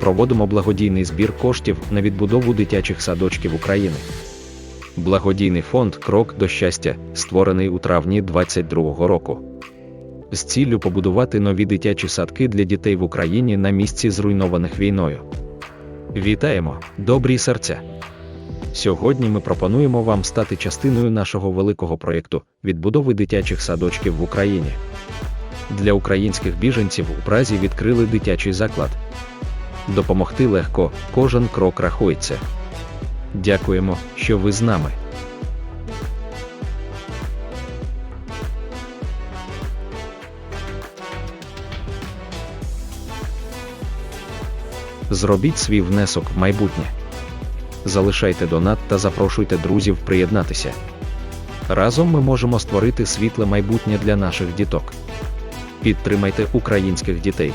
проводимо благодійний збір коштів на відбудову дитячих садочків України. Благодійний фонд Крок до щастя створений у травні 2022 року. З ціллю побудувати нові дитячі садки для дітей в Україні на місці зруйнованих війною. Вітаємо, добрі серця! Сьогодні ми пропонуємо вам стати частиною нашого великого проєкту відбудови дитячих садочків в Україні. Для українських біженців у Празі відкрили дитячий заклад. Допомогти легко, кожен крок рахується. Дякуємо, що ви з нами. Зробіть свій внесок в майбутнє. Залишайте донат та запрошуйте друзів приєднатися. Разом ми можемо створити світле майбутнє для наших діток. Підтримайте українських дітей.